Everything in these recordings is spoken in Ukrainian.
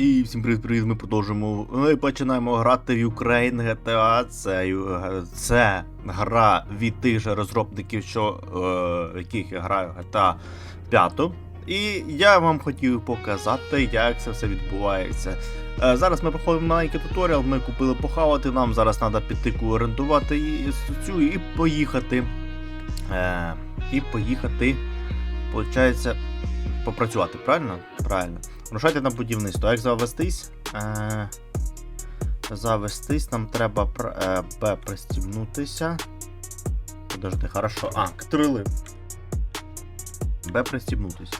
І всім привіт, привіт, ми продовжуємо. Ми починаємо грати в Ukraine GTA. Це, це гра від тих же розробників, що е, яких я граю GTA 5. І я вам хотів показати, як це все відбувається. Е, зараз ми проходимо маленький туторіал, ми купили похавати, нам зараз треба піти орендувати і- цю і поїхати. Е, і поїхати, получається, попрацювати, правильно? Правильно. Рушайте на будівництво. Як завестись? Е, завестись, нам треба е, Б пристібнутися. Подожди, хорошо. А, крили. Б пристібнутися.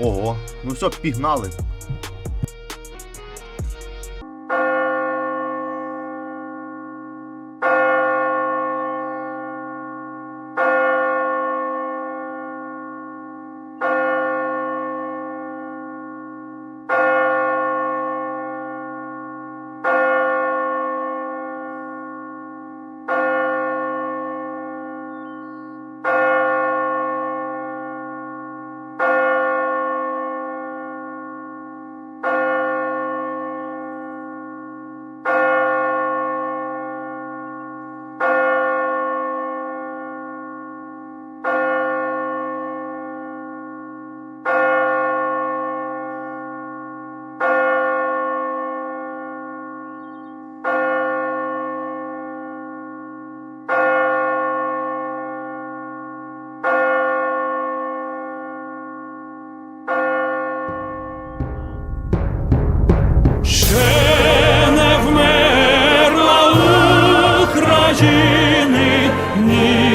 Ого, ну все, пігнали.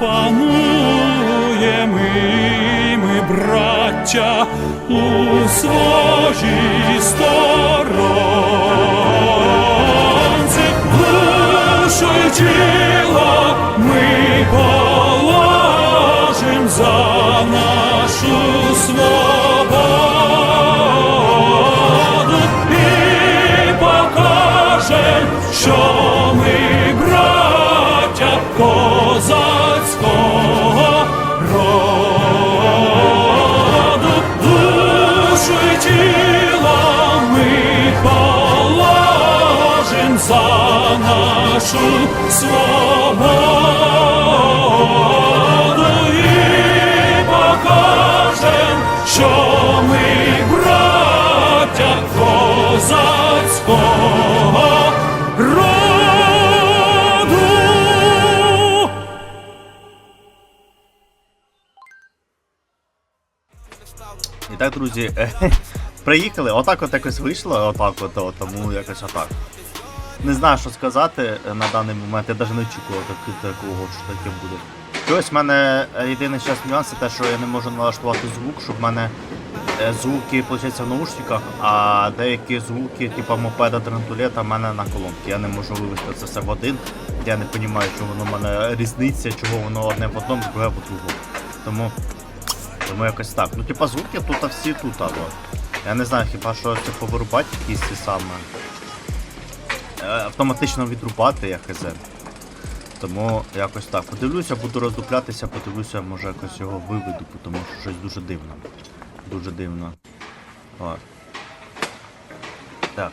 запануємо і ми, браття, у своїй сторонці, нашу свободу і покажем, що ми браття козацького роду. І так, друзі, приїхали, отак от якось вийшло, отак от, от, тому якось отак. Не знаю, що сказати е, на даний момент, я навіть не очікував так- такого, що таке буде. І ось в мене єдиний зараз нюанс це те, що я не можу налаштувати звук, щоб в мене е, звуки, виходить, в наушниках, а деякі звуки, типу мопеда трантулета, в мене на колонці. Я не можу вивести це все в один. Я не розумію, чому воно в мене різниця, чого воно одне в одному, друге в другому. Тому тому якось так. Ну, типа звуки тут всі тут, а. Я не знаю, хіба що це повирубати якісь ці саме. Автоматично відрубати, я хз. Тому якось так. Подивлюся, буду роздуплятися, подивлюся, може якось його виведу, тому що щось дуже дивно. Дуже дивно. От. Так.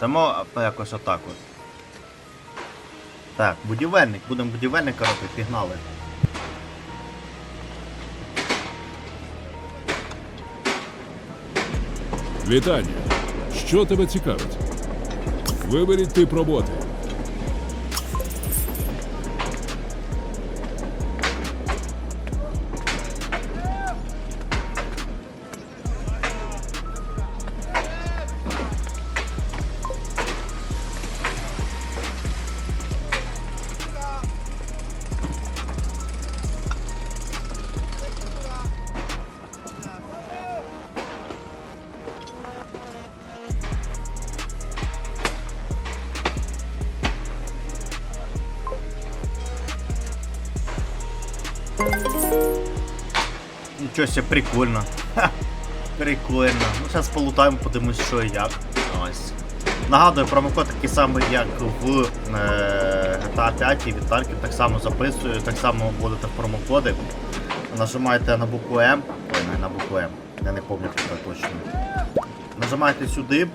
Тому якось отак от. Так, будівельник, будемо будівельника робити, пігнали. Вітання. Що тебе цікавить? Виберіть тип роботи. Нічого себе, прикольно. Ха, прикольно. Ну, зараз полутаємо, подивимось, що і як. Ось. Нагадую, промокод такий самий, як в е, GTA 5 і Вітальків, так само записую, так само вводите промокоди. Нажимаєте на букву М. Ой, не на букву М. Я не пам'ятаю точно. Нажимаєте сюди.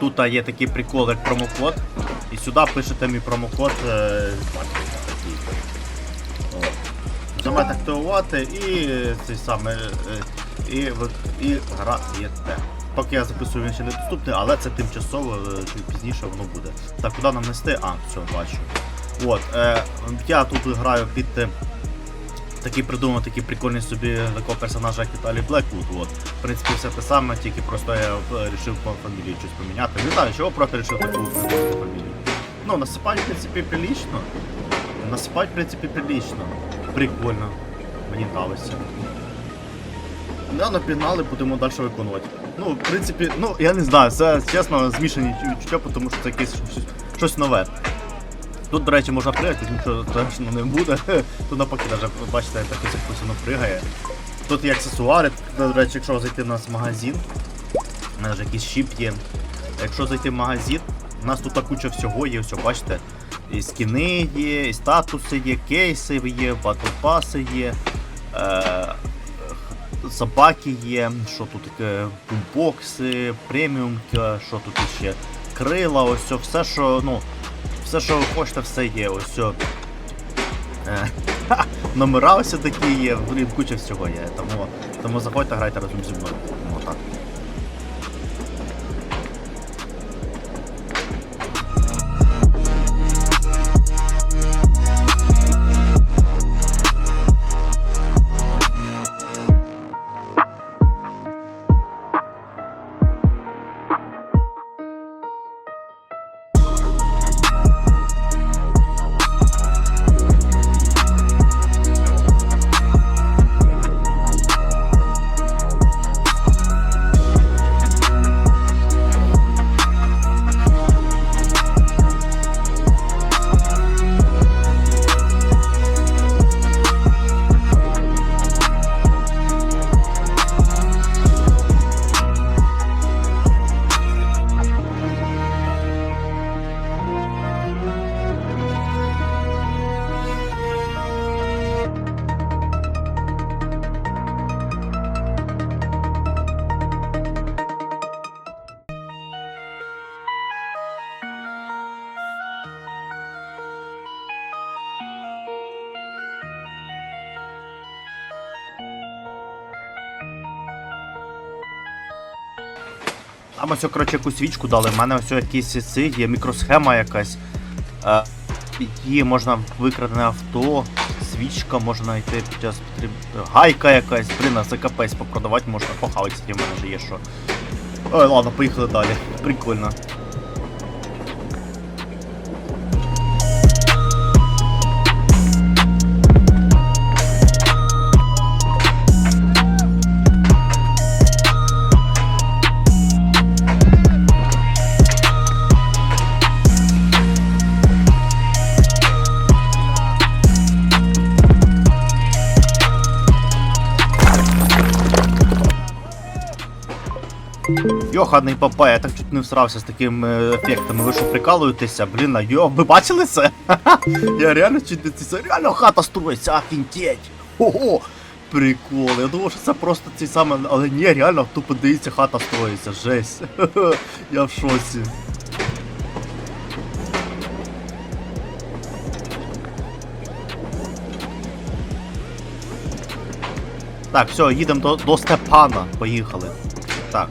Тут є такий прикол, як промокод. І сюди пишете мій промокод. Е. Нажимаєте активувати і е, цей саме. е, І, і граєте. Поки я записую, він ще не доступний, але це тимчасово, е, чуть пізніше воно буде. Так, куди нам нести? А, все, бачу. От, е, я тут граю під такий придумав такий прикольний собі такого персонажа, як Віталій Блеквуд. От. В принципі, все те саме, тільки просто я вирішив по фамілії щось поміняти. Не знаю, чого просто вирішив таку фамілію. Ну, насипать, в принципі, прилично. Насипать, в принципі, прилично. Прикольно. Мені нравиться. Ну, напігнали, будемо далі виконувати. Ну, в принципі, ну, я не знаю, це чесно змішані відчуття, тому що це якесь щось, щось нове. Тут, до речі, можна пригати, нічого страшного не буде. Тут навпаки, навіть, бачите, так ось воно пригає. Тут є аксесуари, до речі, якщо зайти в нас в магазин, у нас якийсь щіп є. Якщо зайти в магазин, у нас тут куча всього є, все, бачите. І скіни є, і статуси є, кейси є, батлпаси є. Е- собаки є, що тут таке, бумбокси, преміумка, що тут ще, крила, ось все, що, ну, все, що ви хочете, все є, ось. Е, Номера ось такі є, блін, куча всього є, тому, тому заходьте, грайте разом зі мною. Ось, коротше, якусь свічку дали. У мене ось якісь ці є мікросхема якась. Е, її можна викрадене авто, свічка можна йти під час потріб... Гайка якась, блін, за капець попродавати можна, похавати, в мене вже є що. Ой, ладно, поїхали далі. Прикольно. Йоханий папа, я так чуть не всрався з такими ефектами. Ви що прикалуєтеся? Блін, а йо, ви бачили це? Я реально чуть не це реально хата строїться, офігеть. Ого! Прикол, я думав, що це просто ці саме, але ні, реально тупо дивіться, хата строїться, жесть. Я в шоці. Так, все, їдемо до, до Степана. Поїхали. Так.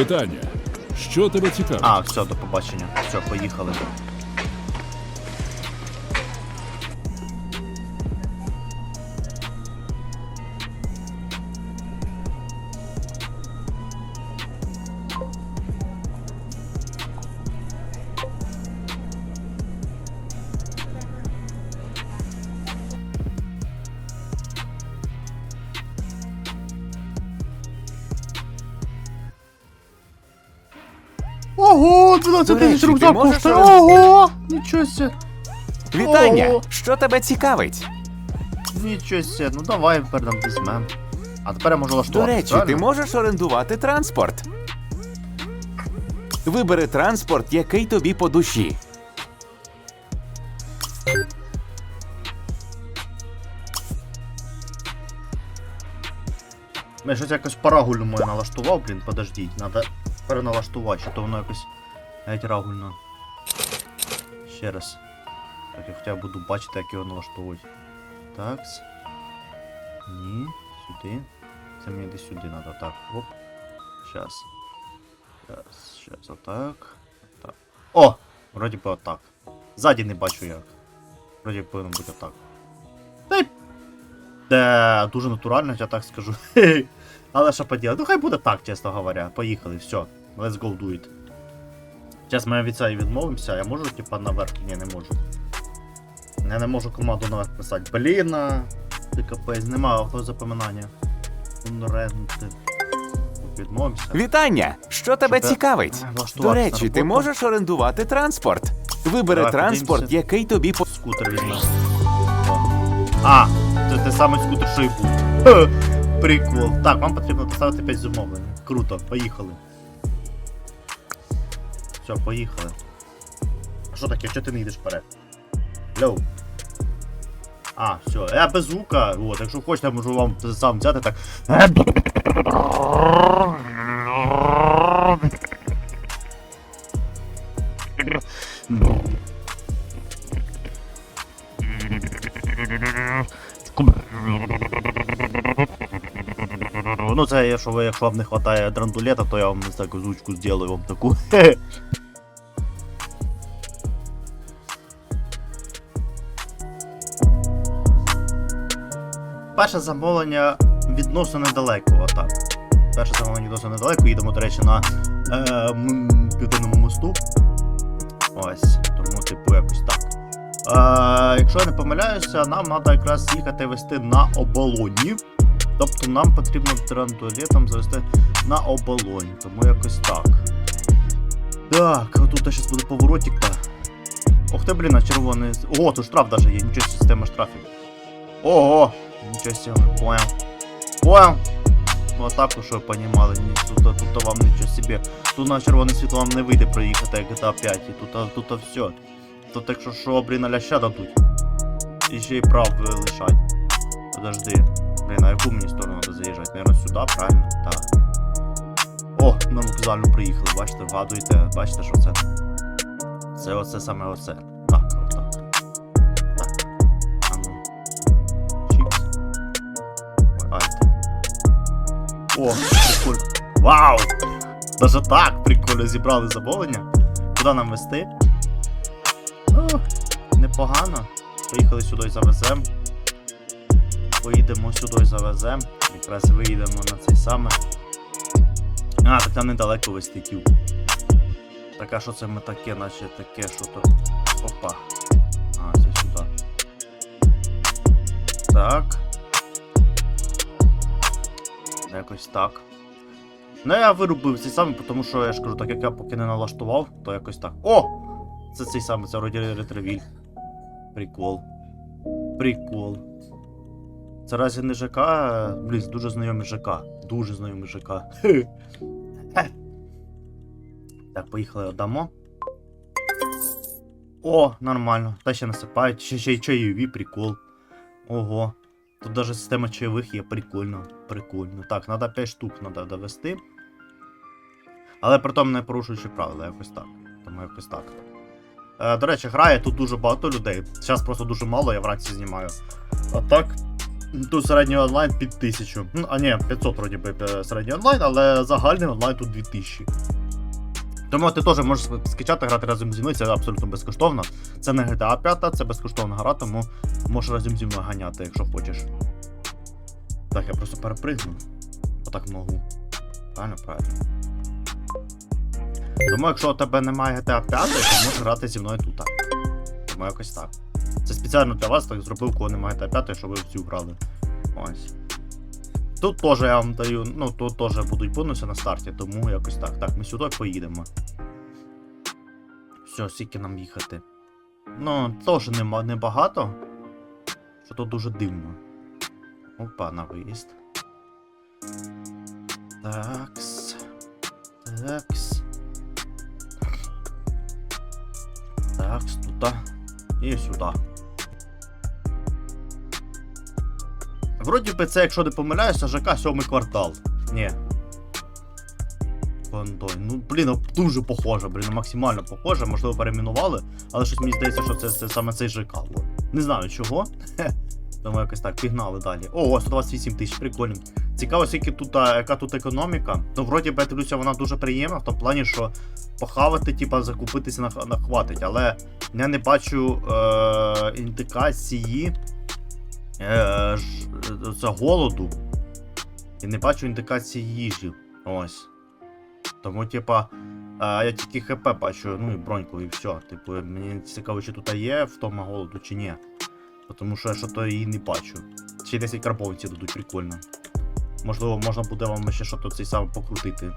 Вітання. Що тебе цікавить? А, все, до побачення. Все, поїхали. Ого, 12 тисяч речі, рюкзак ти можеш коштує. Ого! Нічого себе. Вітання! Ого. Що тебе цікавить? Нічого себе, ну давай тепер нам візьмем. А тепер я можу До лаштувати. речі, ти можеш орендувати транспорт. Вибери транспорт, який тобі по душі. Я щось якось парагульно моє налаштував, блін, подождіть, надо переналаштувати, що то воно якось геть рагульно. Ще раз. Так, я хоча б буду бачити, як його налаштовувати. Такс. Ні, сюди. Це мені десь сюди треба. Так, оп. Щас. Щас, щас, отак. Так. О! Вроді би отак. Ззаді не бачу як. Вроді повинно бути отак. Та й де дуже натурально, я так скажу. Але що поділати? Ну хай буде так, чесно говоря. Поїхали, все. Let's go do it. Зараз ми від цієї відмовимося, я можу, типа, наверх? Ні, не можу. Я не можу команду наверх писати. Блін, ти капець, нема автозапоминання. Відмовимося. Вітання! Що тебе Щоб, цікавить? До речі, ти можеш орендувати транспорт. Вибери Давай, транспорт, подивимося. який тобі по. Скутер візьме. А, це той самий скутер, що і був. Прикол. Так, вам потрібно доставити 5 замовлень. Круто, поїхали. Все, поїхали. А що таке? що ти не йдеш вперед? Льоу. А, все. Я без звука. От, якщо хочете, можу вам сам взяти так. Це якщо ви, якщо вам не вистачає драндулета, то я вам таку звучку зроблю вам таку. Перше замовлення відносно недалеко, отак. Перше замовлення відносно недалеко, їдемо, до речі, на е, південному мосту. Ось, тому, типу, якось так. Е, якщо я не помиляюся, нам треба якраз їхати вести на оболоні. Тобто нам потрібно драндулетом завести на оболонь, тому якось так. Так, отут зараз буде поворотик та. Ох ти, блін, а червоний. Ого, тут штраф даже є, нічого система штрафів. Ого! Нічого себе, понял. Понял? Ну а так, щоб ви понімали, ні, тут, тут вам нічого собі. Тут на червоне світло вам не вийде проїхати, як GTA 5, і тут, тут все. Тут якщо що, блін, а ляща дадуть. І ще й прав лишать. Подожди. Блін, а яку мені сторону треба заїжджати? Наверно, сюди, правильно? Так. О, на вокзальну приїхали, бачите, вгадуєте, бачите, що це? Це оце саме оце. Так, отак. Так. А ну. Чікс. Ой. О, прикольно. Вау! Даже так прикольно зібрали замовлення. Куди нам вести? Непогано. Поїхали сюди завезем. Поїдемо сюди завезем. Якраз виїдемо на цей саме. А, так там недалеко вести тюб. Так а що це ми таке, наче таке, що то. Опа. А, це сюди. Так. Якось так. Ну я вирубив цей самий, тому що я ж кажу, так як я поки не налаштував, то якось так. О! Це цей самий, це вроді ретривіль. Прикол. Прикол. Це разі не ЖК, блін, дуже знайомий ЖК. Дуже знайомий ЖК. Так, поїхали отдамо. О, нормально. Та ще насипають, ще, ще й чайові, прикол. Ого. Тут даже система чайових є, прикольно. Прикольно. Так, треба 5 штук треба довести. Але при тому не порушуючи правила, якось так. Тому якось так. Е, до речі, грає тут дуже багато людей. Зараз просто дуже мало, я вранці знімаю. А так, тут середній онлайн під 1000. Ну, а ні, 500 вроді би е, середній онлайн, але загальний онлайн тут 2000. Тому ти теж можеш скачати, грати разом зі мною, це абсолютно безкоштовно. Це не GTA 5, це безкоштовна гра, тому можеш разом зі мною ганяти, якщо хочеш. Так, я просто перепригну. Отак можу. Правильно, правильно. Тому якщо у тебе немає GTA 5, то можеш грати зі мною тут. Тому якось так. Це спеціально для вас так зробив, коли немає GTA 5, щоб ви в цю грали. Ось. Тут теж я вам даю, ну тут теж будуть бонуси на старті, тому якось так. Так, ми сюди поїдемо. Все, скільки нам їхати. Ну, теж нема, небагато. Що тут дуже дивно. Опа, на виїзд. Такс. Такс. Такс, туди. І сюди. Вроді би це, якщо не помиляюся, ЖК сьомий квартал. Ні. Кондой. Ну, блін, ну, дуже похоже, блін, ну, максимально похоже, можливо, перейменували, але щось мені здається, що це, це саме цей ЖК. Бо Не знаю чого. Тому якось так, пігнали далі. О, 128 тисяч, прикольно. Цікаво, скільки тут, яка тут економіка. Ну, вроді я дивлюся, вона дуже приємна, в тому плані, що похавати, типа, закупитися на, на хватить, але я не бачу е, індикації е, це голоду. І не бачу індикації їжі. Ось. Тому, типа, я тільки ХП бачу, ну і броньку, і все. Типу, мені цікаво, чи тут є втома голоду, чи ні. Тому що я що то її не бачу. Ще й 10 карбовиці дадуть прикольно. Можливо, можна буде вам ще що то цей сам покрутити.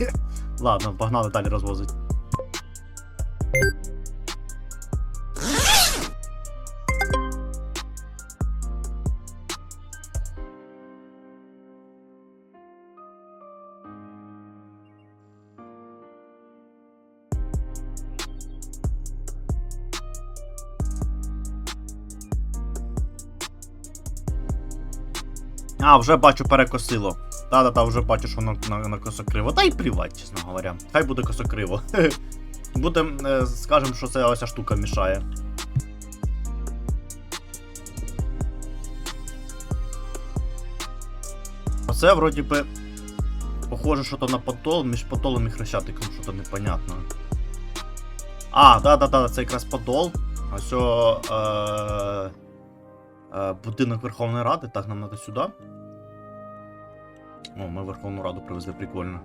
Ладно, погнали далі розвозить. А, вже бачу перекосило. Та-та-та, вже бачу, що воно на, на косокриво. Та й плівать, чесно говоря. Хай буде косокриво. Буде, е, скажем, що це ось ця штука мішає. Оце вроді би. Похоже, що то на подол, між подолом і хрещатиком, що то непонятно. А, да-да-да, це якраз подол. Ось о, е, е, будинок Верховної Ради, так нам треба сюди. О, ми Верховну Раду привезли, прикольно.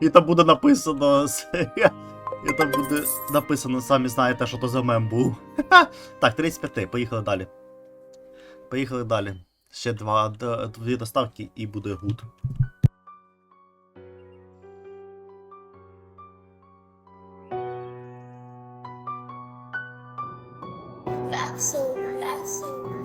І там буде написано. І там буде написано, самі знаєте, що то за мем був. Так, 35, поїхали далі. Поїхали далі. Ще два, дві доставки і буде гуд. That's so, that's so,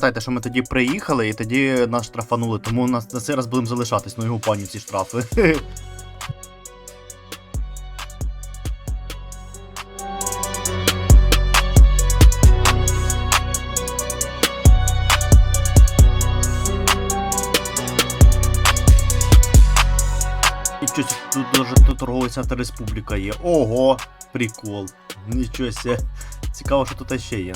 пам'ятаєте, що ми тоді приїхали і тоді нас штрафанули, тому нас на цей раз будемо залишатись, ну його пані ці штрафи. Щось тут дуже тут торговий центр республіка є. Ого, прикол. Нічого себе. Цікаво, що тут ще є.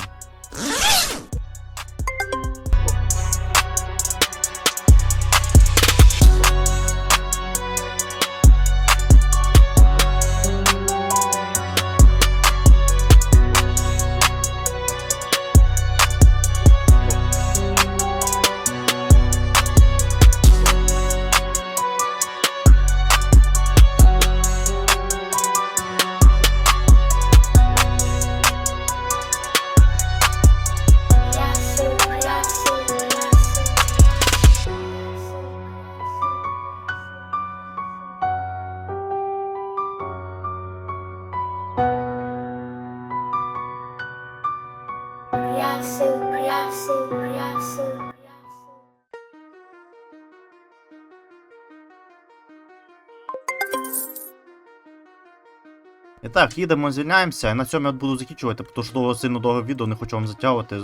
Так, їдемо, звільняємося. І на цьому я буду закінчувати, тому що довго сильно довго відео не хочу вам затягувати.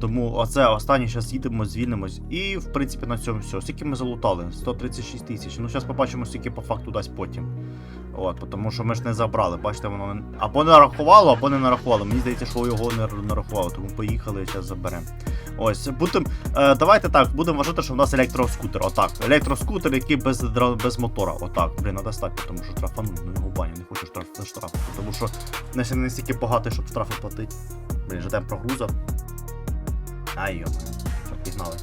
Тому оце останнє зараз їдемо, звільнимось. І в принципі на цьому все. Скільки ми залутали? 136 тисяч. Ну зараз побачимо, скільки по факту дасть потім. От, тому що ми ж не забрали. Бачите, воно або не нарахувало, або не нарахувало. Мені здається, що його не нарахувало, тому поїхали, зараз заберемо. Ось, будем, е, давайте так, будемо вважати, що в нас електроскутер. Отак. Електроскутер, який без, без мотора. Отак. Блін, надо стати, тому що штрафану, ну його баню, не хочу штраф за штраф. Тому що не настільки багатий, щоб штрафи платити. Блін, ждем прогруза. Ай, йо, пігнали.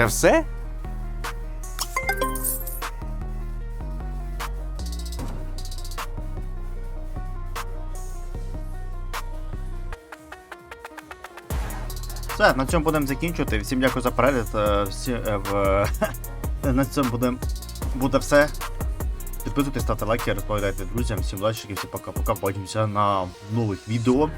Вже все? Все, на цьому будемо закінчувати. Всім дякую за перегляд. е, Всі, е, в... на цьому буде, буде все. Підписуйтесь, ставте лайки, розповідайте друзям. Всім лайчиків, всім пока-пока. Побачимося на нових відео.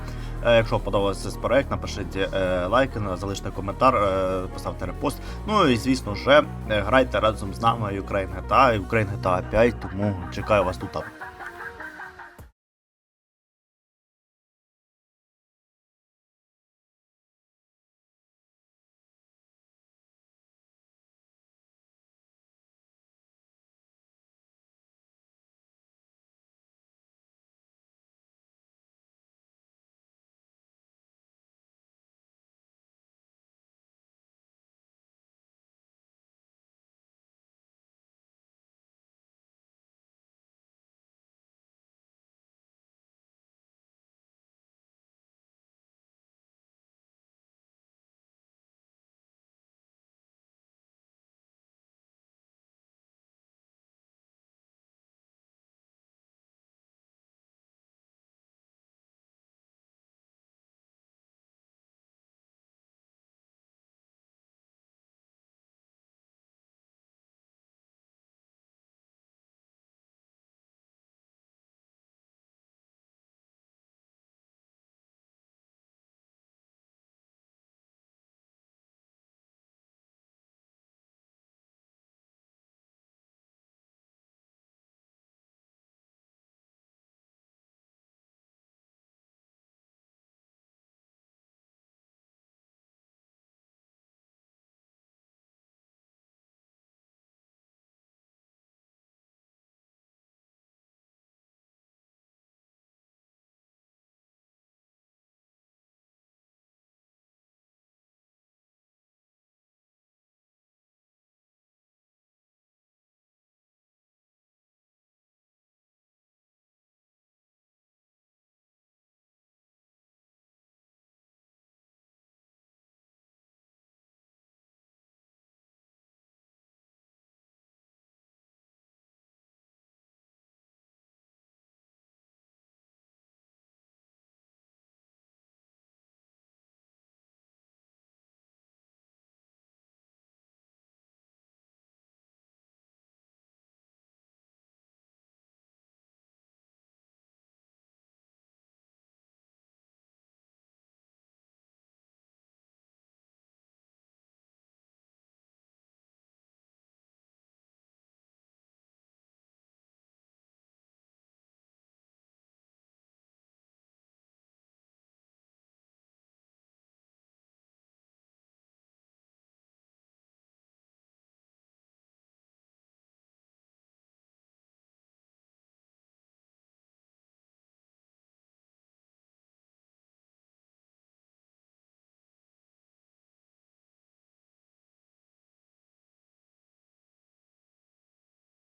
Е, Якщо подобається цей проект, напишіть е, лайк, залиште коментар, е, поставте репост. Ну і звісно ж, е, грайте разом з нами Ukraine GTA і Ukraine GTA 5, тому чекаю вас тут.